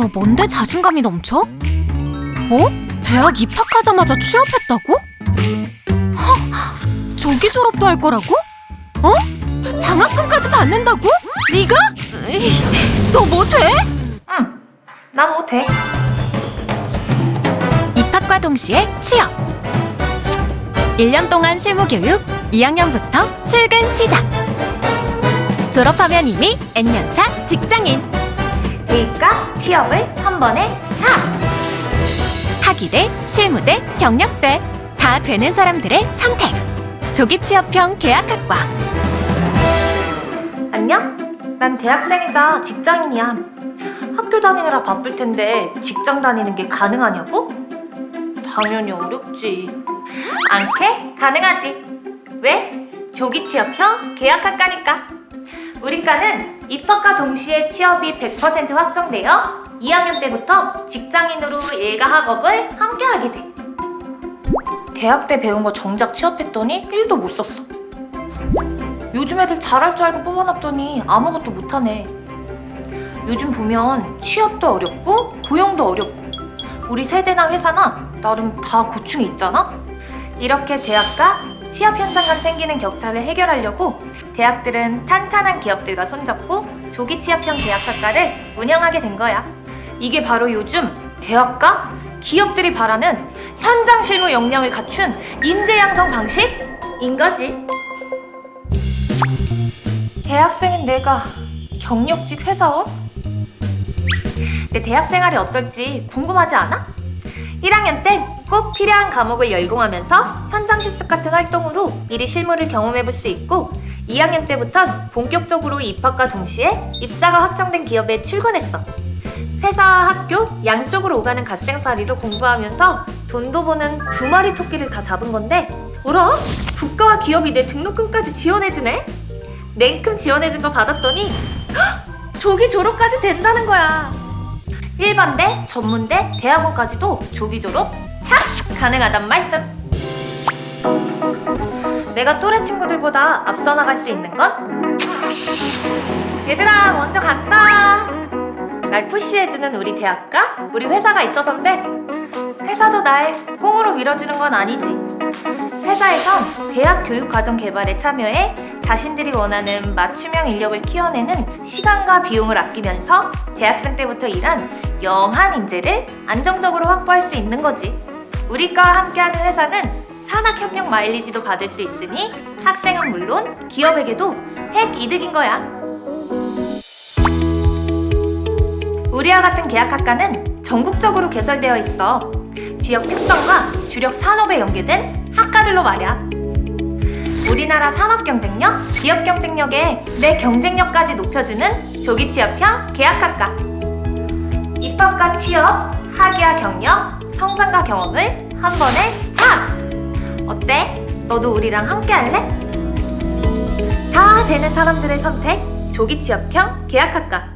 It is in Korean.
너 뭔데 자신감이 넘쳐? 어? 대학 입학하자마자 취업했다고? 허, 조기 졸업도 할 거라고? 어? 장학금까지 받는다고? 네가? 너뭐 돼? 응, 나뭐 돼. 입학과 동시에 취업 1년 동안 실무 교육 2학년부터 출근 시작 졸업하면 이미 N년차 직장인 대입과 취업을 한 번에 차! 학위대, 실무대, 경력대 다 되는 사람들의 선택 조기 취업형 계약학과 안녕? 난 대학생이자 직장인이야. 학교 다니느라 바쁠 텐데 직장 다니는 게 가능하냐고? 당연히 어렵지. 않게 가능하지. 왜? 조기 취업형 계약학과니까. 우리 과는 입학과 동시에 취업이 100% 확정되어 2학년 때부터 직장인으로 일과 학업을 함께 하게 돼. 대학 때 배운 거 정작 취업했더니 1도 못 썼어. 요즘 애들 잘할 줄 알고 뽑아놨더니 아무것도 못하네. 요즘 보면 취업도 어렵고 고용도 어렵고 우리 세대나 회사나 나름 다 고충이 있잖아? 이렇게 대학과 취업 현장 간 생기는 격차를 해결하려고 대학들은 탄탄한 기업들과 손잡고 조기 취업형 대학 학과를 운영하게 된 거야. 이게 바로 요즘 대학과 기업들이 바라는 현장 실무 역량을 갖춘 인재 양성 방식인 거지. 대학생인 내가 경력직 회사원? 내 대학 생활이 어떨지 궁금하지 않아? 1학년 때꼭 필요한 과목을 열공하면서 현장 실습 같은 활동으로 미리 실무를 경험해 볼 수 있고 2학년 때부턴 본격적으로 입학과 동시에 입사가 확정된 기업에 출근했어. 회사, 학교 양쪽으로 오가는 갓생살이로 공부하면서 돈도 버는 두 마리 토끼를 다 잡은 건데 어라? 국가와 기업이 내 등록금까지 지원해주네? 냉큼 지원해준 거 받았더니 헉! 조기 졸업까지 된다는 거야. 일반대, 전문대, 대학원까지도 조기 졸업 착 가능하단 말씀. 내가 또래 친구들보다 앞서 나갈 수 있는 건 얘들아 먼저 간다. 날 푸시해주는 우리 대학과 우리 회사가 있어서인데 회사도 날 꽁으로 밀어주는 건 아니지. 회사에선 대학 교육 과정 개발에 참여해 자신들이 원하는 맞춤형 인력을 키워내는 시간과 비용을 아끼면서 대학생 때부터 일한 영한 인재를 안정적으로 확보할 수 있는 거지. 우리과 함께하는 회사는 산학협력 마일리지도 받을 수 있으니 학생은 물론 기업에게도 핵 이득인 거야. 우리와 같은 계약학과는 전국적으로 개설되어 있어. 지역 특성과 주력 산업에 연계된 학과들로 말이야. 우리나라 산업 경쟁력, 기업 경쟁력에 내 경쟁력까지 높여주는 조기 취업형 계약학과. 입학과 취업, 학위와 경력, 성장과 경험을 한 번에 착! 어때? 너도 우리랑 함께 할래? 다 되는 사람들의 선택, 조기 취업형 계약학과.